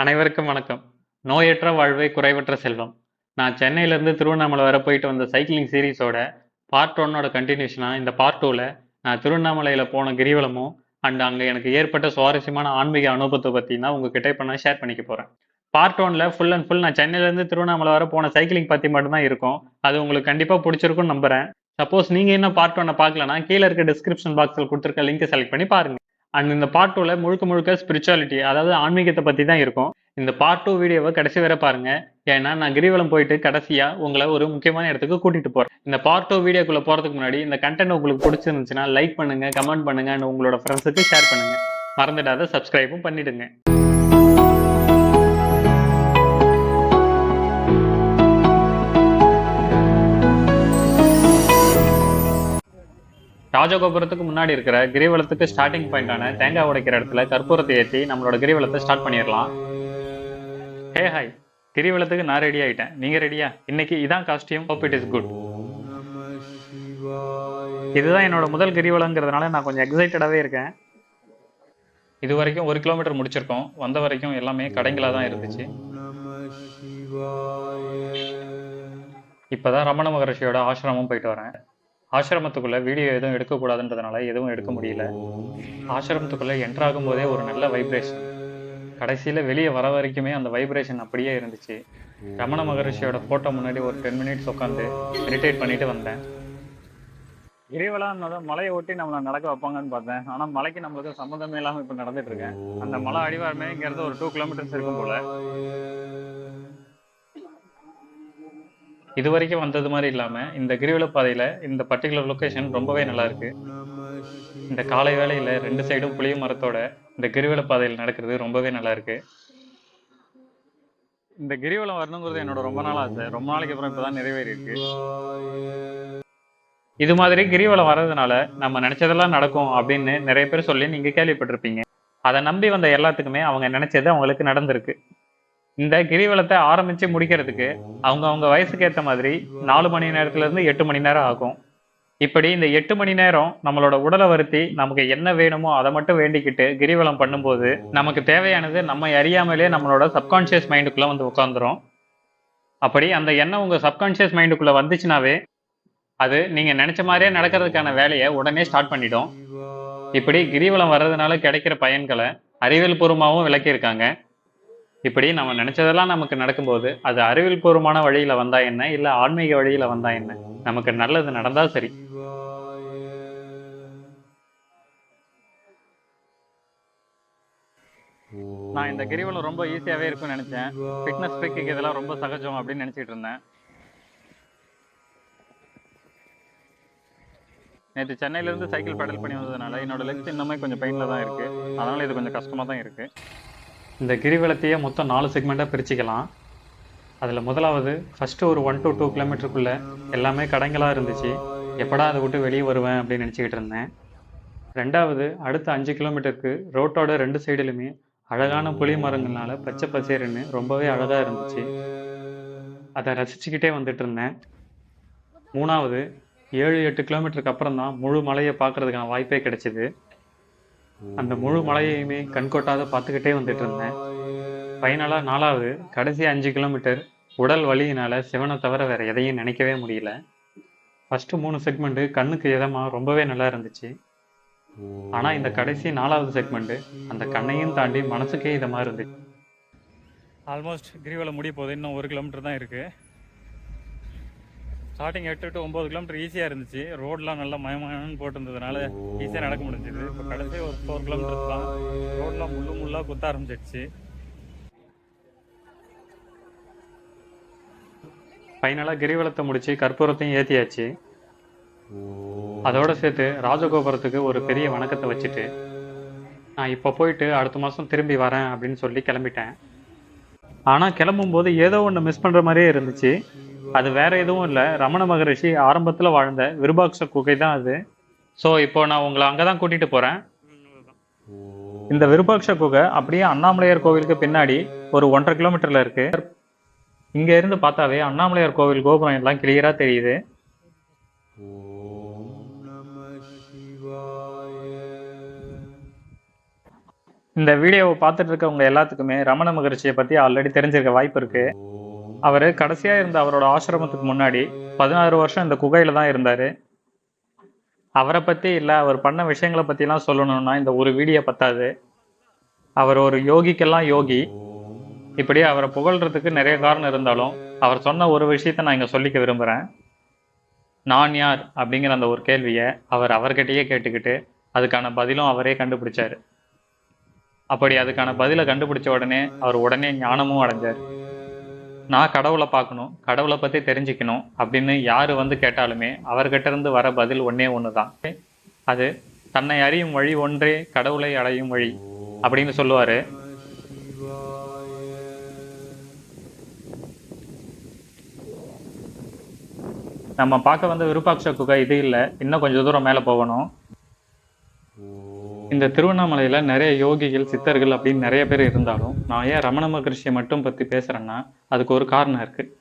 அனைவருக்கும் வணக்கம். நோயற்ற வாழ்வே குறைவற்ற செல்வம். நான் சென்னையிலேருந்து திருவண்ணாமலை வர போயிட்டு வந்த சைக்கிளிங் சீரீஸோட பார்ட் ஒன்னோட கண்டினியூஷனாக இந்த பார்ட் டூவில் நான் திருவண்ணாமலையில் போன கிரிவலமும் அண்ட் அங்கே எனக்கு ஏற்பட்ட சுவாரஸ்யமான ஆன்மீக அனுபவத்தை பற்றி தான் உங்ககிட்ட இப்போ நான் ஷேர் பண்ணிக்க போகிறேன் பார்ட் ஒன்ல ஃபுல் அண்ட் ஃபுல் நான் சென்னையிலேருந்து திருவண்ணாமலை வர போன சைக்கிளிங் பற்றி மட்டும்தான் இருக்கும். அது உங்களுக்கு கண்டிப்பாக பிடிச்சிருக்கும்னு நம்புகிறேன் சப்போஸ் நீங்கள் இன்னும் பார்ட் ஒன்னை பார்க்கலன்னா கீழே இருக்க டிஸ்கிரிப்ஷன் பாக்ஸில் கொடுத்துருக்க லிங்கை செலக்ட் பண்ணி பாருங்கள் அண்ட் இந்த பார்ட் டூவில் முழுக்க முழுக்க ஸ்பிரிச்சுவாலிட்டி அதாவது ஆன்மீகத்தை பற்றி தான் இருக்கும். இந்த பார்ட் டூ வீடியோவை கடைசி வரை பாருங்க. ஏன்னா நான் கிரிவலம் போயிட்டு கடைசியாக உங்களை ஒரு முக்கியமான இடத்துக்கு கூட்டிட்டு போகிறேன் இந்த பார்ட் டூ வீடியோக்குள்ளே போகிறதுக்கு முன்னாடி இந்த கண்டென்ட் உங்களுக்கு பிடிச்சிருந்துச்சுன்னா லைக் பண்ணுங்க கமெண்ட் பண்ணுங்கள் அண்ட் உங்களோட ஃப்ரெண்ட்ஸுக்கு ஷேர் பண்ணுங்க. மறந்துடாத சப்ஸ்கிரைபும் பண்ணிடுங்க. ராஜகோபுரத்துக்கு முன்னாடி இருக்கிற கிரிவலத்துக்கு ஸ்டார்டிங் பாயிண்டான தேங்காய் உடைக்கிற இடத்துல கற்பூரத்தை ஏற்றி நம்மளோட கிரிவலத்தை ஸ்டார்ட் பண்ணிடலாம். ஹே ஹாய் கிரிவலத்துக்கு நான் ரெடி ஆகிட்டேன் நீங்க ரெடியா இன்னைக்கு இதான் costume hope it is good இதுதான் என்னோட முதல் கிரிவலங்கிறதுனால நான் கொஞ்சம் எக்ஸைட்டடாகவே இருக்கேன். இது வரைக்கும் ஒரு கிலோமீட்டர் முடிச்சிருக்கோம். வந்த வரைக்கும் எல்லாமே கடைங்களாக தான் இருந்துச்சு. இப்போதான் ரமண மகரிஷியோட ஆசிரமம் போயிட்டு வரேன். ஆசிரமத்துக்குள்ள வீடியோ எதுவும் எடுக்கக்கூடாதுன்றதுனால எதுவும் எடுக்க முடியல. ஆசிரமத்துக்குள்ள என்ட்ராகும் போதே ஒரு நல்ல வைப்ரேஷன் கடைசியில் வெளியே வர வரைக்குமே அந்த வைப்ரேஷன் அப்படியே இருந்துச்சு. ரமண மகரிஷியோட ஃபோட்டோ முன்னாடி ஒரு டென் மினிட்ஸ் உட்காந்து மெடிடேட் பண்ணிட்டு வந்தேன். கிரிவலம் மலையை ஒட்டி நம்மளை நடக்க வைப்பாங்கன்னு பார்த்தேன். ஆனால் மலைக்கு நம்மளுக்கு சம்மந்தமே இல்லாமல் இப்போ நடந்துட்டு இருக்கேன். அந்த மலை அடிவாரமேங்கிறது ஒரு டூ கிலோமீட்டர்ஸ் இருக்கும் போல. இது வரைக்கும் வந்தது மாதிரி இல்லாம இந்த கிரிவல பாதையில இந்த பர்டிகுலர் லொகேஷன் ரொம்பவே நல்லா இருக்கு. இந்த காலை வேளையில் ரெண்டு சைடும் புளிய மரத்தோட இந்த கிரிவல பாதையில் நடக்கிறது ரொம்பவே நல்லா இருக்கு. இந்த கிரிவலம் வரணுங்கிறது என்னோட ரொம்ப நாள் ஆசை. ரொம்ப நாளைக்கு அப்புறம் இப்போதான் நிறைவேறி இருக்கு. இது மாதிரி கிரிவலம் வர்றதுனால நம்ம நினைச்சதெல்லாம் நடக்கும் அப்படின்னு நிறைய பேர் சொல்லி நீங்க கேள்விப்பட்டிருப்பீங்க. அதை நம்பி வந்த எல்லாத்துக்குமே அவங்க நினைச்சது அவங்களுக்கு நடந்திருக்கு. இந்த கிரிவலத்தை ஆரம்பிச்சு முடிக்கிறதுக்கு அவங்க அவங்க வயசுக்கு ஏற்ற மாதிரி நாலு மணி நேரத்துல இருந்து எட்டு மணி நேரம் ஆகும். இப்படி இந்த எட்டு மணி நேரம் நம்மளோட உடலை வருத்தி நமக்கு என்ன வேணுமோ அதை மட்டும் வேண்டிக்கிட்டு கிரிவலம் பண்ணும்போது நமக்கு தேவையானது நம்ம அறியாமலே நம்மளோட சப்கான்ஷியஸ் மைண்டுக்குள்ள வந்து உட்காந்துரும் அப்படி அந்த எண்ணம் உங்க சப்கான்ஷியஸ் மைண்டுக்குள்ள வந்துச்சுனாவே அது நீங்க நினைச்ச மாதிரியே நடக்கிறதுக்கான வேலையை உடனே ஸ்டார்ட் பண்ணிடும். இப்படி கிரிவலம் வர்றதுனால கிடைக்கிற பயன்களை அறிவியல் பூர்வமாகவும் விளக்கியிருக்காங்க. இப்படி நம்ம நினைச்சதெல்லாம் நமக்கு நடக்கும்போது அது அறிவியல் பூர்வமான வழியில வந்தா என்ன? இல்ல ஆன்மீக வழியில வந்தா என்ன? நமக்கு நல்லது நடந்தா சரி. நான் இந்த கிரிவலம் ரொம்ப ஈஸியாவே இருக்கும்னு நினைச்சேன். ஃபிட்னஸ் ஃப்ரீக்கு இதெல்லாம் ரொம்ப சகஜம் அப்படின்னு நினைச்சிட்டு இருந்தேன். நேற்று சென்னையில இருந்து சைக்கிள் பெடல் பண்ணி வந்ததுனால என்னோட லெக்ஸ் இன்னுமே கொஞ்சம் பெயின்ல தான் இருக்கு. அதனால இது கொஞ்சம் கஷ்டமா தான் இருக்கு. இந்த கிரிவலத்தையே மொத்தம் நாலு செக்மெண்ட்டாக பிரிச்சுக்கலாம். அதில் முதலாவது ஃபஸ்ட்டு ஒரு ஒன் டு டூ கிலோமீட்டருக்குள்ளே எல்லாமே கடைங்களாக இருந்துச்சு. எப்படா அதை விட்டு வெளியே வருவேன் அப்படின்னு நினச்சிக்கிட்டு இருந்தேன். ரெண்டாவது அடுத்த அஞ்சு கிலோமீட்டருக்கு ரோட்டோட ரெண்டு சைடுலுமே அழகான புளி மரங்கள்னால பச்சை பசேருன்னு ரொம்பவே அழகாக இருந்துச்சு. அதை ரசிச்சுக்கிட்டே வந்துட்டு இருந்தேன். மூணாவது ஏழு எட்டு கிலோமீட்டருக்கு அப்புறம் தான் முழு மலையை பார்க்கறதுக்கான வாய்ப்பே கிடைச்சிது. அந்த முழு மலையையுமே கண்கொட்டாத பார்த்துக்கிட்டே வந்துட்டு இருந்தேன். ஃபைனலாக நாலாவது கடைசி அஞ்சு கிலோமீட்டர் உடல் வலியினால சிவனை தவிர வேற எதையும் நினைக்கவே முடியல. ஃபஸ்ட்டு மூணு செக்மெண்ட்டு கண்ணுக்கு இதமா ரொம்பவே நல்லா இருந்துச்சு. ஆனா இந்த கடைசி நாலாவது செக்மெண்ட்டு அந்த கண்ணையும் தாண்டி மனசுக்கே இதமா இருந்துச்சு. ஆல்மோஸ்ட் கிரிவலம் முடிய போகுது. இன்னும் ஒரு கிலோமீட்டர் தான் இருக்கு. ஸ்டார்டிங் எட்டு டு ஒம்பது கிலோமீட்டர் ஈஸியாக இருந்துச்சு. ரோட்லாம் நல்லா மயமயன்னு போட்டிருந்ததுனால ஈஸியாக நடக்க முடிஞ்சது. இப்போ கடைசி ஒரு ஃபோர் கிலோமீட்டர்ஸ் தான் ரோட்லாம் முள்ளு முள்ளாக குத்த ஆரம்பிச்சிடுச்சு ஃபைனலாக கிரிவலத்தை முடிச்சு கற்பூரத்தையும் ஏற்றியாச்சு அதோட சேர்த்து ராஜகோபுரத்துக்கு ஒரு பெரிய வணக்கத்தை வச்சுட்டு நான் இப்போ போயிட்டு அடுத்த மாதம் திரும்பி வரேன் அப்படின்னு சொல்லி கிளம்பிட்டேன். ஆனால் கிளம்பும்போது ஏதோ ஒன்று மிஸ் பண்ணுற மாதிரியே இருந்துச்சு. அது வேற எதுவும் இல்லை. ரமண மகரிஷி ஆரம்பத்தில் வாழ்ந்த விருபாக்ஷ குகை தான் அது. ஸோ இப்போ நான் உங்களை அங்கே தான் கூட்டிகிட்டு போறேன். இந்த விருபாக்ஷ குகை அப்படியே அண்ணாமலையார் கோவிலுக்கு பின்னாடி ஒரு ஒன்றரை கிலோமீட்டர்ல இருக்கு. இங்கே இருந்து பார்த்தாவே அண்ணாமலையார் கோவில் கோபுரம் எல்லாம் கிளியராக தெரியுது. இந்த வீடியோவை பார்த்துட்டு இருக்கவங்க எல்லாத்துக்குமே ரமண மகரிஷியை பற்றி ஆல்ரெடி தெரிஞ்சிருக்க வாய்ப்பு இருக்கு. அவர் கடைசியாக இருந்த அவரோட ஆசிரமத்துக்கு முன்னாடி பதினாறு வருஷம் இந்த குகையில் தான் இருந்தார். அவரை பற்றி இல்லை அவர் பண்ண விஷயங்களை பற்றிலாம் சொல்லணும்னா இந்த ஒரு வீடியோ பத்தாது. அவர் ஒரு யோகிக்கெல்லாம் யோகி. இப்படி அவரை புகழ்கிறதுக்கு நிறைய காரணம் இருந்தாலும் அவர் சொன்ன ஒரு விஷயத்த நான் இங்கே சொல்லிக்க விரும்புகிறேன் நான் யார் அப்படிங்கிற அந்த ஒரு கேள்வியை அவர் அவர்கிட்டயே கேட்டுக்கிட்டு அதுக்கான பதிலும் அவரே கண்டுபிடிச்சார். அப்படி அதுக்கான பதிலை கண்டுபிடிச்ச உடனே அவர் உடனே ஞானமும் அடைஞ்சார். நான் கடவுளை பார்க்கணும் கடவுளை பற்றி தெரிஞ்சுக்கணும் அப்படின்னு யார் வந்து கேட்டாலுமே அவர்கிட்ட இருந்து வர பதில் ஒன்றே ஒன்று தான் அது தன்னை அறியும் வழி ஒன்றே கடவுளை அடையும் வழி அப்படின்னு சொல்லுவார். நம்ம பார்க்க வந்த விருப்பாட்ச குகை இது இல்லை. இன்னும் கொஞ்சம் தூரம் மேலே போகணும். இந்த திருவண்ணாமலையில் நிறைய யோகிகள் சித்தர்கள் அப்படின்னு நிறைய பேர் இருந்தாலும் நான் ஏன் ரமண மகரிஷியை மட்டும் பற்றி பேசுகிறேன்னா அதுக்கு ஒரு காரணம் இருக்குது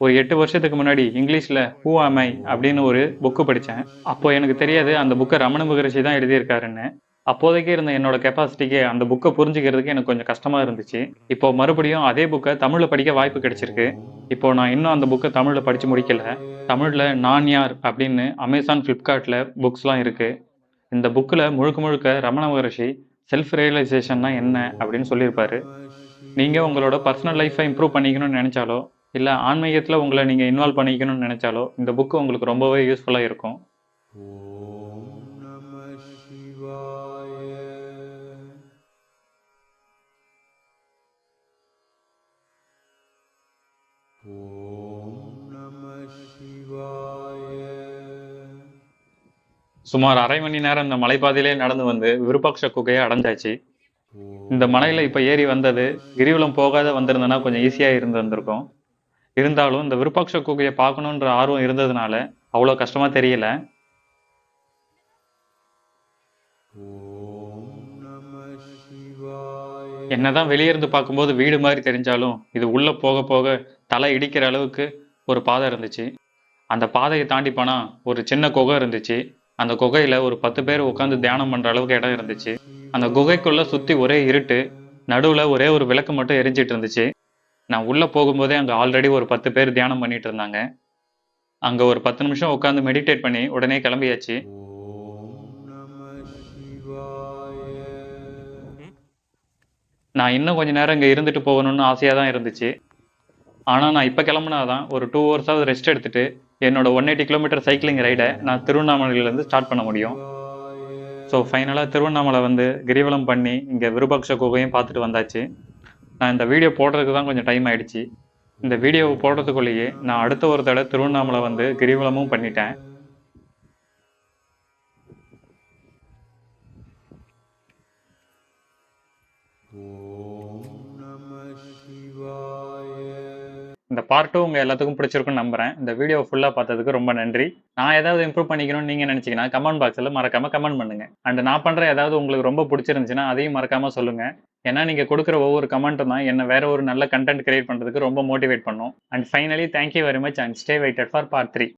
ஒரு எட்டு வருஷத்துக்கு முன்னாடி இங்கிலீஷில் ஹூ அமை அப்படின்னு ஒரு புக்கு படித்தேன் அப்போ எனக்கு தெரியாது அந்த புக்கை ரமண முகர்ஷி தான் எழுதியிருக்காருன்னு. அப்போதைக்கு இருந்த என்னோட கெப்பாசிட்டிக்கு அந்த புக்கை புரிஞ்சுக்கிறதுக்கு எனக்கு கொஞ்சம் கஷ்டமாக இருந்துச்சு. இப்போ மறுபடியும் அதே புக்கை தமிழில் படிக்க வாய்ப்பு கிடைச்சிருக்கு. இப்போ நான் இன்னும் அந்த புக்கை தமிழில் படித்து முடிக்கல. தமிழில் நான் யார்? அப்படின்னு அமேசான் ஃப்ளிப்கார்ட்டில் புக்ஸ்லாம் இருக்குது இந்த புக்கில் முழுக்க முழுக்க ரமண மகர்ஷி செல்ஃப் ரியலைசேஷன்னா என்ன? அப்படின்னு சொல்லியிருப்பாரு. நீங்கள் உங்களோட பர்சனல் லைஃப்பை இம்ப்ரூவ் பண்ணிக்கணும்னு நினச்சாலோ இல்லை ஆன்மீகத்தில் உங்களை நீங்கள் இன்வால்வ் பண்ணிக்கணும்னு நினச்சாலோ இந்த புக்கு உங்களுக்கு ரொம்பவே யூஸ்ஃபுல்லாக இருக்கும். சுமார் அரை மணி நேரம் இந்த மலைப்பாதையிலே நடந்து வந்து விருபாக்ஷ குகையை அடைஞ்சாச்சு. இந்த மலையில் இப்போ ஏறி வந்தது கிரிவலம் போகாத வந்திருந்தனா கொஞ்சம் ஈஸியாக இருந்து வந்திருக்கும். இருந்தாலும் இந்த விருப்பாட்ச குகையை பார்க்கணுன்ற ஆர்வம் இருந்ததுனால அவ்வளோ கஷ்டமாக தெரியல. என்னதான் வெளியே இருந்து பார்க்கும்போது வீடு மாதிரி தெரிஞ்சாலும் இது உள்ள போக போக தலை இடிக்கிற அளவுக்கு ஒரு பாதை இருந்துச்சு. அந்த பாதையை தாண்டி போனால் ஒரு சின்ன குகை இருந்துச்சு. அந்த குகையில ஒரு பத்து பேர் உட்காந்து தியானம் பண்ற அளவுக்கு இடம் இருந்துச்சு. அந்த குகைக்குள்ளே சுற்றி ஒரே இருட்டு நடுவில் ஒரே ஒரு விளக்கு மட்டும் எரிஞ்சிட்டு இருந்துச்சு. நான் உள்ளே போகும்போதே அங்கே ஆல்ரெடி ஒரு பத்து பேர் தியானம் பண்ணிட்டு இருந்தாங்க. அங்கே ஒரு பத்து நிமிஷம் உட்காந்து மெடிடேட் பண்ணி உடனே கிளம்பியாச்சு. நான் இன்னும் கொஞ்ச நேரம் இங்கே இருந்துட்டு போகணும்னு ஆசையாக தான் இருந்துச்சு. ஆனால் நான் இப்போ கிளம்புனாதான் ஒரு டூ ஹவர்ஸாவது ரெஸ்ட் எடுத்துட்டு என்னோட ஒன் எயிட்டி கிலோமீட்டர் சைக்கிளிங் ரைடை நான் திருவண்ணாமலையிலேருந்து ஸ்டார்ட் பண்ண முடியும். ஸோ ஃபைனலாக திருவண்ணாமலை வந்து கிரிவலம் பண்ணி இங்கே விருபக்ஷ குகையும் பார்த்துட்டு வந்தாச்சு. நான் இந்த வீடியோ போடுறதுக்கு தான் கொஞ்சம் டைம் ஆயிடுச்சு. இந்த வீடியோவை போடுறதுக்குள்ளேயே நான் அடுத்த ஒரு தடவை திருவண்ணாமலை வந்து கிரிவலமும் பண்ணிட்டேன். இந்த பார்ட்டும் உங்கள் எல்லாத்துக்கும் பிடிச்சிருக்குன்னு நம்புறேன். இந்த வீடியோ ஃபுல்லாக பார்த்ததுக்கு ரொம்ப நன்றி. நான் ஏதாவது இம்ப்ரூவ் பண்ணிக்கணும்னு நீங்கள் நினச்சிங்கன்னா கமெண்ட் பாக்ஸில் மறக்காம கமெண்ட் பண்ணுங்க. அண்ட் நான் பண்ணுற ஏதாவது உங்களுக்கு ரொம்ப பிடிச்சிருந்துச்சுன்னா அதையும் மறக்காம சொல்லுங்கள் ஏன்னா நீங்கள் கொடுக்குற ஒவ்வொரு கமெண்ட்டும் தான் என்ன வேற ஒரு நல்ல கண்டென்ட் கிரியேட் பண்ணுறதுக்கு ரொம்ப மோட்டிவேட் பண்ணும். And finally thank you very much and stay waited for part three